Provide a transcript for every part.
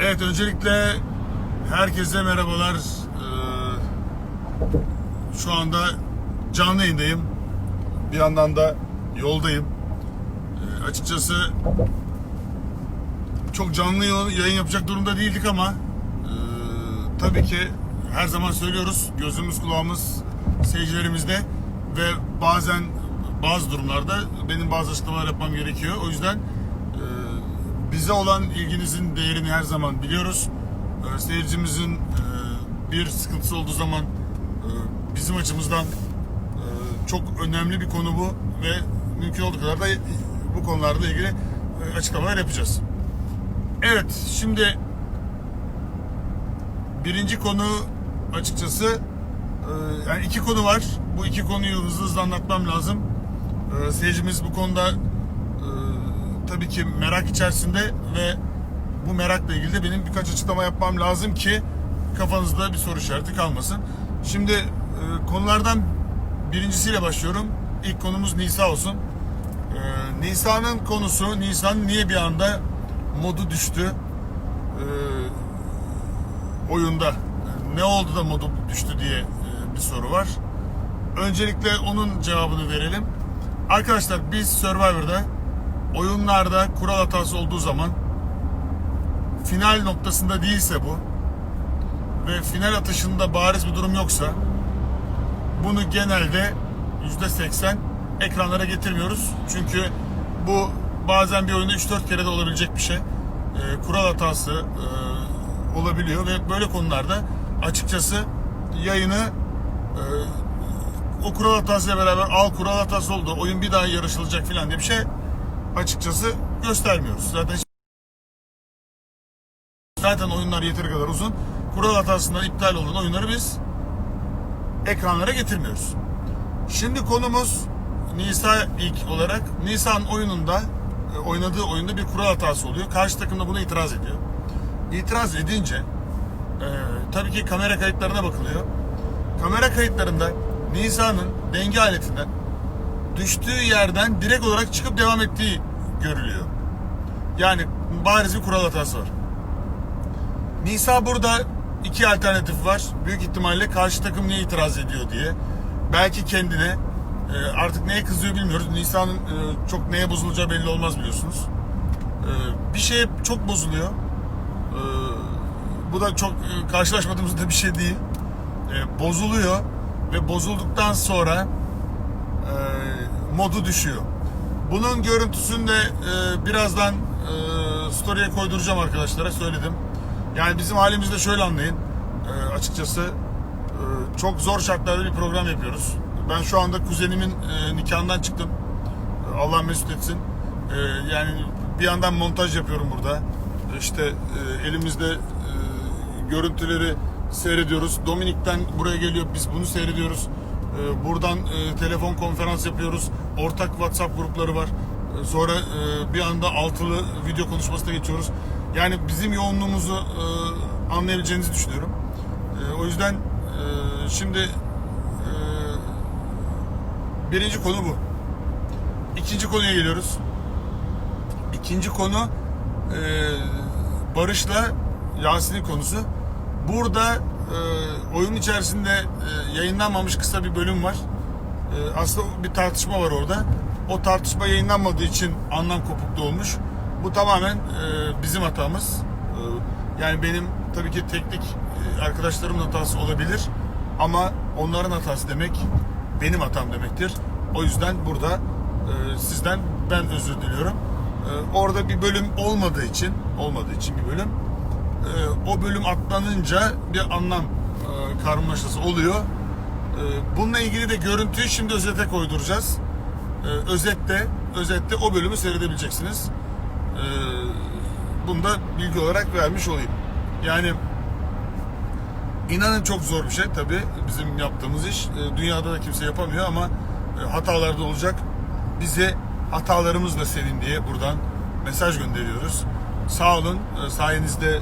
Evet öncelikle herkese merhabalar. Ee, şu anda canlı yayındayım. Bir yandan da yoldayım. Ee, açıkçası çok canlı yayın yapacak durumda değildik ama e, tabii ki her zaman söylüyoruz gözümüz kulağımız seyircilerimizde ve bazen bazı durumlarda benim bazı açıklamalar yapmam gerekiyor. O yüzden bize olan ilginizin değerini her zaman biliyoruz. E, seyircimizin e, bir sıkıntısı olduğu zaman e, bizim açımızdan e, çok önemli bir konu bu ve mümkün olduğu kadar da bu konularla ilgili e, açıklamalar yapacağız. Evet, şimdi birinci konu açıkçası e, yani iki konu var. Bu iki konuyu hızlı hızlı anlatmam lazım. E, Seyircimiz bu konuda e, tabii ki merak içerisinde ve bu merakla ilgili de benim birkaç açıklama yapmam lazım ki kafanızda bir soru işareti kalmasın. Şimdi e, konulardan birincisiyle başlıyorum. İlk konumuz Nisa olsun. E, Nisa'nın konusu, Nisan niye bir anda modu düştü e, oyunda? Ne oldu da modu düştü diye e, bir soru var. Öncelikle onun cevabını verelim. Arkadaşlar biz Survivor'da oyunlarda kural hatası olduğu zaman final noktasında değilse bu ve final atışında bariz bir durum yoksa bunu genelde %80 ekranlara getirmiyoruz. Çünkü bu bazen bir oyunda 3-4 kere de olabilecek bir şey. Ee, kural hatası e, olabiliyor ve böyle konularda açıkçası yayını e, o kural hatasıyla beraber al kural hatası oldu oyun bir daha yarışılacak falan diye bir şey açıkçası göstermiyoruz. Zaten zaten oyunlar yeteri kadar uzun. Kural hatasından iptal olan oyunları biz ekranlara getirmiyoruz. Şimdi konumuz Nisa ilk olarak Nisan oyununda e, oynadığı oyunda bir kural hatası oluyor. Karşı takım da buna itiraz ediyor. İtiraz edince e, tabii ki kamera kayıtlarına bakılıyor. Kamera kayıtlarında Nisa'nın denge aletinden düştüğü yerden direkt olarak çıkıp devam ettiği görülüyor. Yani bariz bir kural hatası var. Nisa burada iki alternatif var. Büyük ihtimalle karşı takım niye itiraz ediyor diye. Belki kendine e, artık neye kızıyor bilmiyoruz. Nisa'nın e, çok neye bozulacağı belli olmaz biliyorsunuz. E, bir şey çok bozuluyor. Bu da çok karşılaşmadığımız da bir şey değil. Bozuluyor ve bozulduktan sonra modu düşüyor. Bunun görüntüsünü de e, birazdan e, story'e koyduracağım arkadaşlara söyledim. Yani bizim halimizde şöyle anlayın e, açıkçası e, çok zor şartlarda bir program yapıyoruz. Ben şu anda kuzenimin e, nikahından çıktım. Allah mesut etsin. E, yani bir yandan montaj yapıyorum burada. İşte e, elimizde e, görüntüleri seyrediyoruz. Dominik'ten buraya geliyor. Biz bunu seyrediyoruz. E, buradan e, telefon konferans yapıyoruz. Ortak WhatsApp grupları var. E, sonra e, bir anda altılı video konuşmasına geçiyoruz. Yani bizim yoğunluğumuzu e, anlayabileceğinizi düşünüyorum. E, o yüzden e, şimdi e, birinci konu bu. İkinci konuya geliyoruz. İkinci konu e, Barış'la Yasin'in konusu. Burada e, oyun içerisinde e, yayınlanmamış kısa bir bölüm var. E, aslında bir tartışma var orada. O tartışma yayınlanmadığı için anlam kopukluğu olmuş. Bu tamamen e, bizim hatamız. E, yani benim tabii ki teknik e, arkadaşlarımın hatası olabilir. Ama onların hatası demek benim hatam demektir. O yüzden burada e, sizden ben özür diliyorum. E, orada bir bölüm olmadığı için, olmadığı için bir bölüm e, o bölüm atlanınca bir anlam e, karmaşası oluyor. E, bununla ilgili de görüntüyü şimdi özete koyduracağız. E, özette, özette o bölümü seyredebileceksiniz. E, bunu da bilgi olarak vermiş olayım. Yani inanın çok zor bir şey tabii bizim yaptığımız iş. Dünyada da kimse yapamıyor ama e, hatalar da olacak. Bize hatalarımızla sevin diye buradan mesaj gönderiyoruz. Sağ olun. E, Sayenizde e,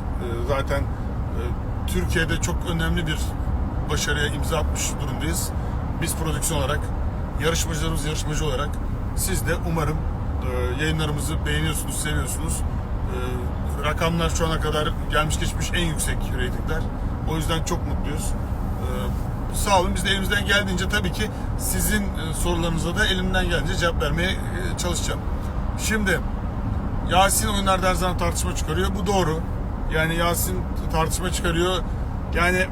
zaten e, Türkiye'de çok önemli bir başarıya imza atmış durumdayız. Biz prodüksiyon olarak, yarışmacılarımız yarışmacı olarak siz de umarım e, yayınlarımızı beğeniyorsunuz, seviyorsunuz. Rakamlar şu ana kadar gelmiş geçmiş en yüksek reytingler. O yüzden çok mutluyuz. Ee, sağ olun. Biz de elimizden geldiğince tabii ki sizin sorularınıza da elimden geldiğince cevap vermeye çalışacağım. Şimdi Yasin oyunlarda her zaman tartışma çıkarıyor. Bu doğru. Yani Yasin tartışma çıkarıyor. Yani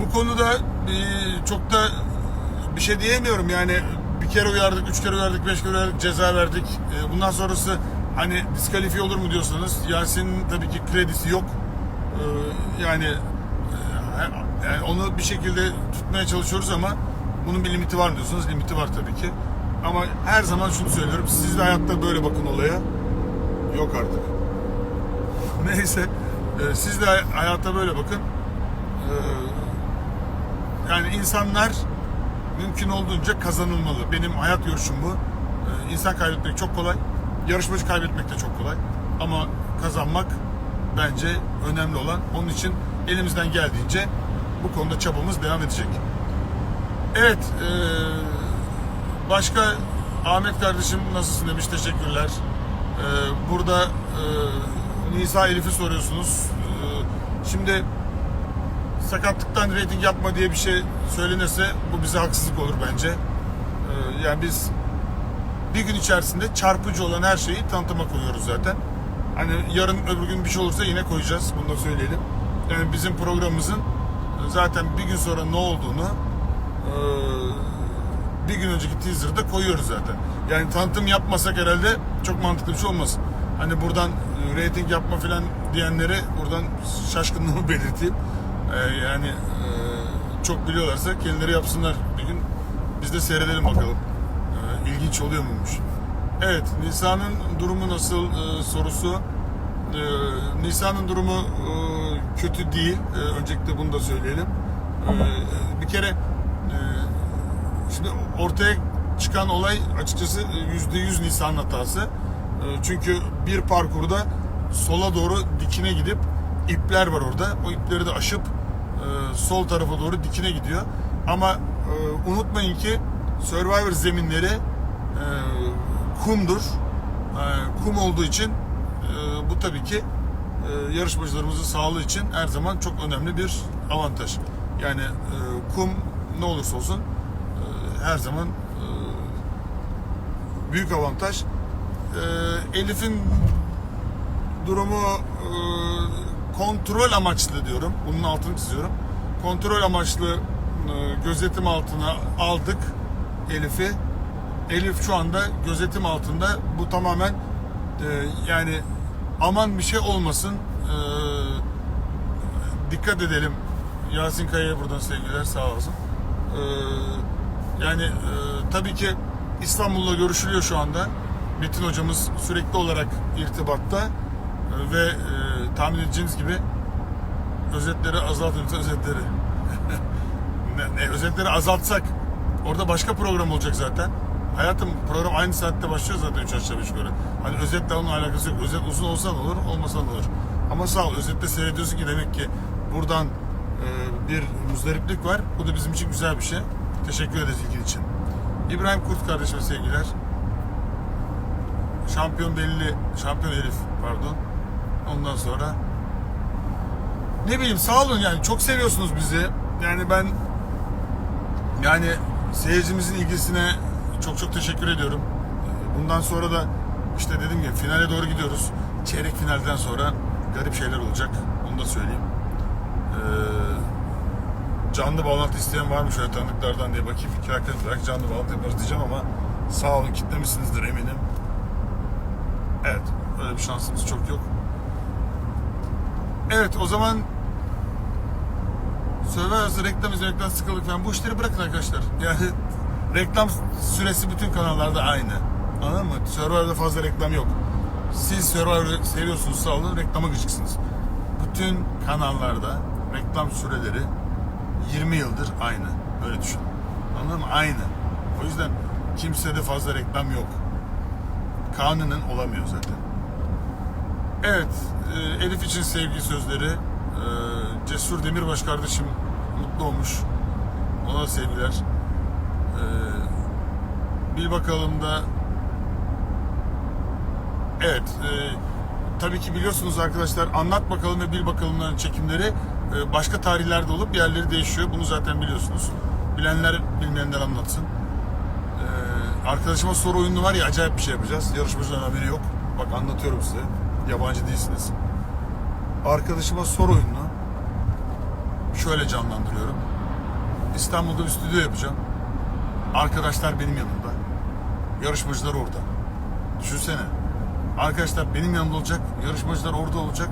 bu konuda e, çok da bir şey diyemiyorum. Yani bir kere uyardık, üç kere uyardık, beş kere uyardık, ceza verdik. E, bundan sonrası hani diskalifiye olur mu diyorsanız Yasin'in tabii ki kredisi yok. E, yani, yani onu bir şekilde tutmaya çalışıyoruz ama bunun bir limiti var mı diyorsanız limiti var tabii ki. Ama her zaman şunu söylüyorum. Siz de hayatta böyle bakın olaya. Yok artık. Neyse. e, siz de hay- hayatta böyle bakın. E, yani insanlar mümkün olduğunca kazanılmalı. Benim hayat görüşüm bu. Ee, İnsan kaybetmek çok kolay. Yarışmacı kaybetmek de çok kolay. Ama kazanmak bence önemli olan. Onun için elimizden geldiğince bu konuda çabamız devam edecek. Evet. ee, başka Ahmet kardeşim nasılsın demiş. Teşekkürler. Ee, burada ee, Nisa Elif'i soruyorsunuz. Ee, şimdi sakatlıktan rating yapma diye bir şey söylenirse bu bize haksızlık olur bence. Ee, yani biz bir gün içerisinde çarpıcı olan her şeyi tanıtıma koyuyoruz zaten. Hani yarın öbür gün bir şey olursa yine koyacağız. Bunu da söyleyelim. Yani bizim programımızın zaten bir gün sonra ne olduğunu e, bir gün önceki teaser'da koyuyoruz zaten. Yani tanıtım yapmasak herhalde çok mantıklı bir şey olmaz. Hani buradan e, rating yapma filan diyenlere buradan şaşkınlığımı belirteyim. Ee, yani e, çok biliyorlarsa kendileri yapsınlar bir gün. Biz de seyredelim bakalım. Ee, ilginç oluyor muymuş? Evet, Nisa'nın durumu nasıl e, sorusu. Ee, Nisa'nın durumu e, kötü değil. Ee, öncelikle bunu da söyleyelim. Ee, bir kere şimdi ortaya çıkan olay açıkçası yüzde yüz Nisan hatası. E, Çünkü bir parkurda sola doğru dikine gidip ipler var orada. O ipleri de aşıp e, sol tarafa doğru dikine gidiyor. Ama e, unutmayın ki Survivor zeminleri e, kumdur. E, kum olduğu için e, bu tabii ki e, yarışmacılarımızın sağlığı için her zaman çok önemli bir avantaj. Yani e, kum ne olursa olsun e, her zaman e, büyük avantaj. E, Elif'in durumu e, kontrol amaçlı diyorum. Bunun altını çiziyorum. Kontrol amaçlı e, gözetim altına aldık Elif'i. Elif şu anda gözetim altında. Bu tamamen yani aman bir şey olmasın. Dikkat edelim. Yasin Kaya'ya buradan sevgiler sağ olsun. E, yani e, tabii ki İstanbul'la görüşülüyor şu anda. Metin hocamız sürekli olarak irtibatta E, ve e, tahmin edeceğiniz gibi özetleri azaltın özetleri. ne, ne, özetleri azaltsak orada başka program olacak zaten. Hayatım program aynı saatte başlıyor zaten 3 aşağı 5 yukarı. Hani özetle onun alakası yok. Özet uzun olsa da olur, olmasa da olur. Ama sağ ol özette seyrediyorsun ki demek ki buradan e, bir muzdariplik var. Bu da bizim için güzel bir şey. Teşekkür ederiz ilgin için. İbrahim Kurt kardeşime sevgiler. Şampiyon belli, şampiyon Elif pardon. Ondan sonra ne bileyim sağ olun yani çok seviyorsunuz bizi. Yani ben yani seyircimizin ilgisine çok çok teşekkür ediyorum. Bundan sonra da işte dedim ya finale doğru gidiyoruz. Çeyrek finalden sonra garip şeyler olacak. Onu da söyleyeyim. Ee, canlı bağlantı isteyen var mı şöyle tanıdıklardan diye bakayım. İki dakika belki canlı bağlantı yaparız diyeceğim ama sağ olun kitlemişsinizdir eminim. Evet öyle bir şansımız çok yok. Evet o zaman Survivor'da reklam izlemekten sıkıldık falan. Bu işleri bırakın arkadaşlar. Yani reklam süresi bütün kanallarda aynı. Anladın mı? Survivor'da fazla reklam yok. Siz Survivor'ı seviyorsunuz sağ olun reklama gıcıksınız. Bütün kanallarda reklam süreleri 20 yıldır aynı. Öyle düşün. Anladın mı? Aynı. O yüzden kimsede fazla reklam yok. Kanunen olamıyor zaten. Evet, e, Elif için sevgi sözleri. E, Cesur Demirbaş kardeşim mutlu olmuş. Ona sevgiler. E, bir bakalım da Evet, e, tabii ki biliyorsunuz arkadaşlar anlat bakalım ve bil bakalımların çekimleri başka tarihlerde olup yerleri değişiyor. Bunu zaten biliyorsunuz. Bilenler bilmeyenler anlatsın. Ee, arkadaşıma soru oyunu var ya acayip bir şey yapacağız. Yarışmacıların haberi yok. Bak anlatıyorum size. Yabancı değilsiniz. Arkadaşıma soru oyununu şöyle canlandırıyorum. İstanbul'da bir stüdyo yapacağım. Arkadaşlar benim yanımda. Yarışmacılar orada. Düşünsene. Arkadaşlar benim yanımda olacak. Yarışmacılar orada olacak.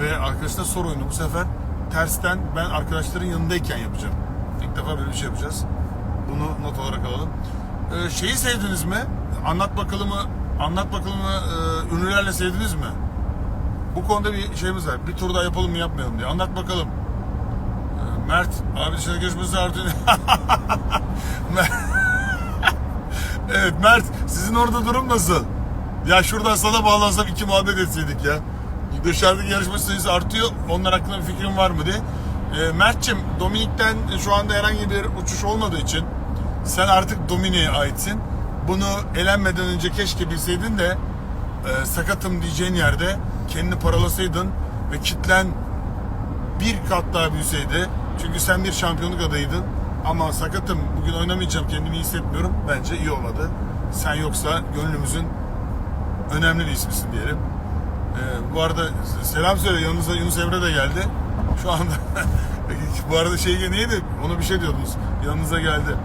Ve arkadaşlar soru oyunu bu sefer tersten ben arkadaşların yanındayken yapacağım. İlk defa böyle bir şey yapacağız. Bunu not olarak alalım. Ee, şeyi sevdiniz mi? Anlat bakalımı anlat bakalımı e, ünlülerle sevdiniz mi? Bu konuda bir şeyimiz var. Bir tur daha yapalım mı yapmayalım diye. Anlat bakalım. Ee, Mert abi dışarı görüşmesi artık. evet Mert sizin orada durum nasıl? Ya şuradan sana bağlansam iki muhabbet etseydik ya. Dışarıdaki yarışma sayısı artıyor. Onlar hakkında bir fikrin var mı diye. Ee, Mert'cim Dominik'ten şu anda herhangi bir uçuş olmadığı için sen artık Dominik'e aitsin. Bunu elenmeden önce keşke bilseydin de e, sakatım diyeceğin yerde kendini paralasaydın ve kitlen bir kat daha büyüseydi. Çünkü sen bir şampiyonluk adayıydın. Ama sakatım bugün oynamayacağım kendimi iyi hissetmiyorum. Bence iyi olmadı. Sen yoksa gönlümüzün önemli bir ismisin diyelim. Ee, bu arada selam söyle yanınıza Yunus Emre de geldi. Şu anda bu arada şey neydi? Ona bir şey diyordunuz. Yanınıza geldi.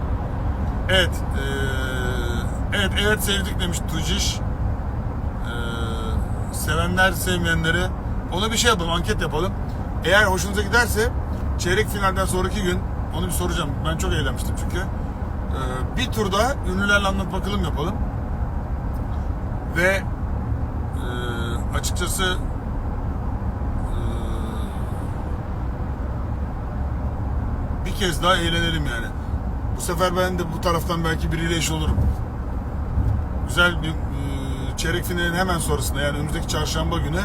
Evet. ee, evet evet sevdik demiş Tuciş. Ee, sevenler sevmeyenleri ona bir şey yapalım anket yapalım. Eğer hoşunuza giderse çeyrek finalden sonraki gün onu bir soracağım. Ben çok eğlenmiştim çünkü. Ee, bir turda ünlülerle anlat bakalım yapalım. Ve e, açıkçası e, bir kez daha eğlenelim yani. Bu sefer ben de bu taraftan belki biriyle eş olurum. Güzel bir e, çeyrek finalin hemen sonrasında yani önümüzdeki çarşamba günü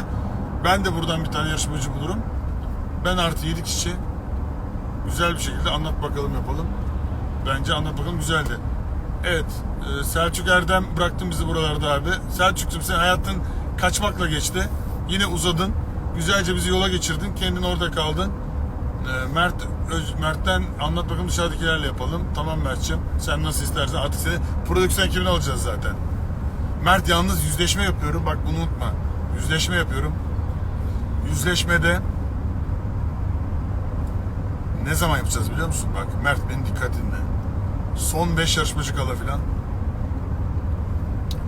ben de buradan bir tane yarışmacı bulurum. Ben artı 7 kişi güzel bir şekilde anlat bakalım yapalım. Bence anlat bakalım güzeldi. Evet, e, Selçuk Erdem bıraktın bizi buralarda abi. Selçuk'cum sen hayatın kaçmakla geçti. Yine uzadın. Güzelce bizi yola geçirdin. Kendin orada kaldın. E, Mert Öz- Mert'ten anlat bakalım dışarıdakilerle yapalım. Tamam Mert'ciğim. Sen nasıl istersen artık seni prodüksiyon ekibine alacağız zaten. Mert yalnız yüzleşme yapıyorum. Bak bunu unutma. Yüzleşme yapıyorum. Yüzleşmede ne zaman yapacağız biliyor musun? Bak Mert beni dikkat dinle. Son 5 yarışmacı kala filan.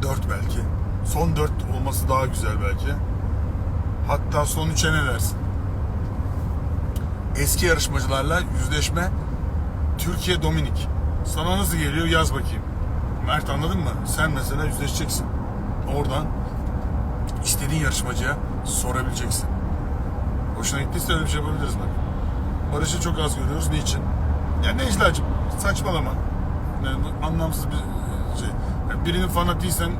4 belki. Son 4 olması daha güzel belki. Hatta son 3'e ne dersin? Eski yarışmacılarla yüzleşme Türkiye Dominik. Sana nasıl geliyor yaz bakayım. Mert anladın mı? Sen mesela yüzleşeceksin. Oradan istediğin yarışmacıya sorabileceksin. Hoşuna gittiyse öyle bir şey yapabiliriz bak. Barış'ı çok az görüyoruz. Niçin? Ya Necla'cığım saçmalama. Yani anlamsız bir şey. Yani birinin fanatiysen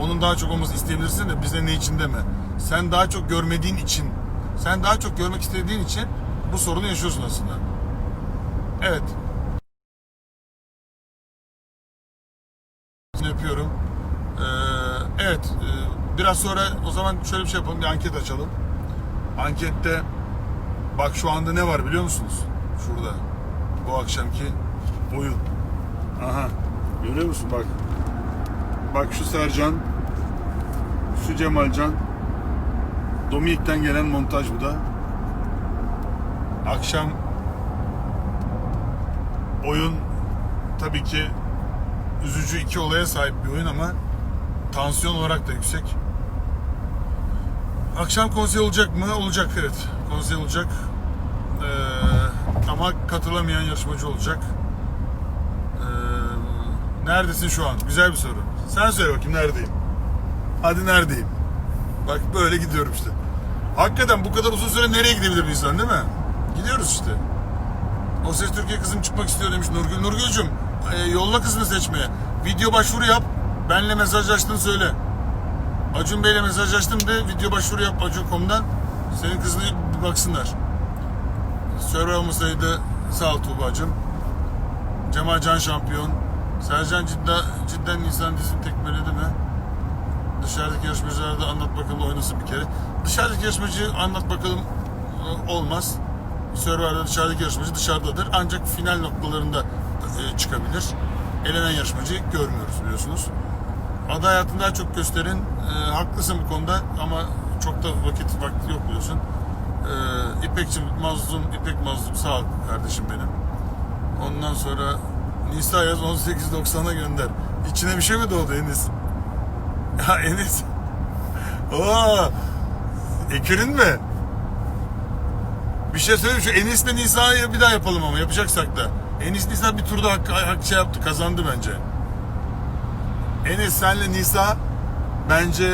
onun daha çok olması isteyebilirsin de bize ne için deme. Sen daha çok görmediğin için, sen daha çok görmek istediğin için bu sorunu yaşıyorsun aslında. Evet. Yapıyorum. Ee, evet. e, biraz sonra o zaman şöyle bir şey yapalım. Bir anket açalım. Ankette Bak şu anda ne var biliyor musunuz? Şurada. Bu akşamki oyun. Aha. Görüyor musun bak. Bak şu Sercan. Şu Cemalcan. Dominik'ten gelen montaj bu da. Akşam oyun tabii ki üzücü iki olaya sahip bir oyun ama tansiyon olarak da yüksek. Akşam konsey olacak mı? Olacak evet. Konsey olacak. Ee, ama katılamayan yarışmacı olacak. Ee, neredesin şu an? Güzel bir soru. Sen söyle bakayım neredeyim? Hadi neredeyim? Bak böyle gidiyorum işte. Hakikaten bu kadar uzun süre nereye gidebilir bir insan değil mi? Gidiyoruz işte. O Ses Türkiye kızım çıkmak istiyor demiş Nurgül. Nurgül'cüm e, yolla kızını seçmeye. Video başvuru yap. Benle mesajlaştığını söyle. Acun Bey'le mesajlaştım de video başvuru yap Acun.com'dan. Senin kızına bir baksınlar. Server olmasaydı sağ ol Tuğba'cığım. Cemal Can şampiyon. Sercan cidden, cidden insan dizini tekmeledi mi? Dışarıdaki yarışmacılara da anlat bakalım oynasın bir kere. Dışarıdaki yarışmacı anlat bakalım e, olmaz. Survivor'da dışarıdaki yarışmacı dışarıdadır. Ancak final noktalarında e, çıkabilir. Elenen yarışmacıyı görmüyoruz biliyorsunuz. Ada hayatını çok gösterin. E, haklısın bu konuda ama çok da vakit vakti yok biliyorsun. E, İpekçim mazlum, İpek mazlum sağ ol kardeşim benim. Ondan sonra Nisa yaz 18.90'a gönder. İçine bir şey mi doğdu Enis? Ya Enis. Oo. Ekürün mü? Bir şey söyleyeyim şu Enis'le Nisa'yı bir daha yapalım ama yapacaksak da. Enis Nisa bir turda hak, hak şey yaptı kazandı bence. Enis senle Nisa bence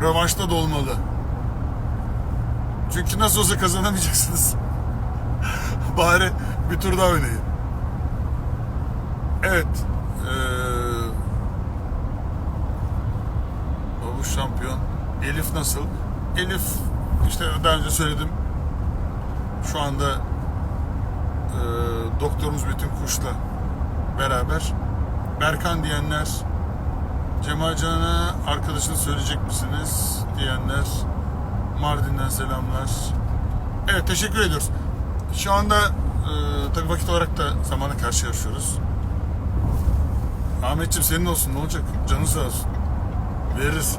rövanşta da olmalı. Çünkü nasıl olsa kazanamayacaksınız. Bari bir tur daha oynayın. Evet. Ee, bu şampiyon. Elif nasıl? Elif işte daha önce söyledim. Şu anda e, doktorumuz bütün kuşla beraber. Berkan diyenler, Cemal Can'a arkadaşını söyleyecek misiniz diyenler, Mardin'den selamlar. Evet teşekkür ediyoruz. Şu anda e, tabii vakit olarak da zamana karşı yarışıyoruz. Ahmetciğim senin olsun ne olacak? Canı sağ olsun. Veririz.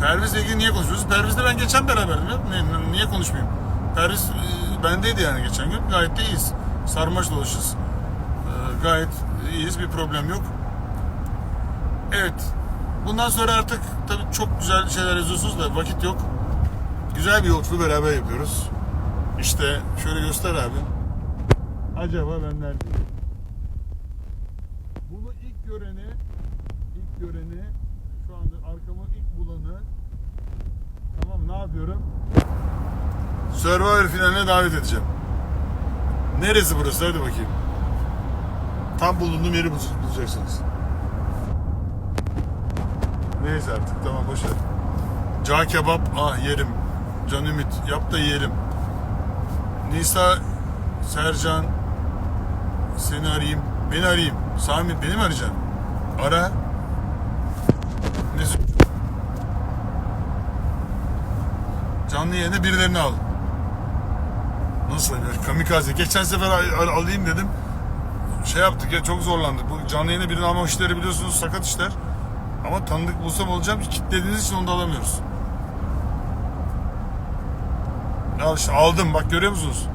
Perviz'le ilgili niye konuşuyoruz? Perviz'le ben geçen beraberdim ya. Ne- niye konuşmayayım? Perviz e, bendeydi yani geçen gün. Gayet de iyiyiz. Sarmaş dolaşız. E, gayet iyiyiz. Bir problem yok. Evet. Bundan sonra artık tabii çok güzel şeyler yazıyorsunuz da vakit yok. Güzel bir yolculuğu beraber yapıyoruz. İşte şöyle göster abi. Acaba ben neredeyim? Göreni, ilk göreni, şu anda arkamı ilk bulanı, tamam ne yapıyorum? Survivor finaline davet edeceğim. Neresi burası? Hadi bakayım. Tam bulunduğum yeri bul- bulacaksınız. Neyse artık tamam boşver. Cağ kebap ah yerim. Can Ümit yap da yiyelim. Nisa Sercan seni arayayım. Beni arayayım. Sami beni mi arayacaksın? Ara. Ne Canlı yayına birilerini al. Nasıl ya? Kamikaze. Geçen sefer al- al- alayım dedim. Şey yaptık ya çok zorlandık. Bu canlı yayına birini alma işleri biliyorsunuz sakat işler. Ama tanıdık bulsam olacağım. Kitlediğiniz için onu da alamıyoruz. Al işte aldım bak görüyor musunuz?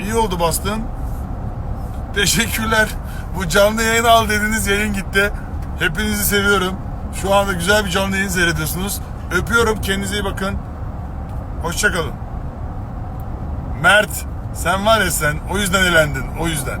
İyi oldu bastın. Teşekkürler. Bu canlı yayın al dediğiniz yayın gitti. Hepinizi seviyorum. Şu anda güzel bir canlı yayın seyrediyorsunuz. Öpüyorum. Kendinize iyi bakın. Hoşçakalın. Mert sen var ya sen o yüzden elendin. O yüzden.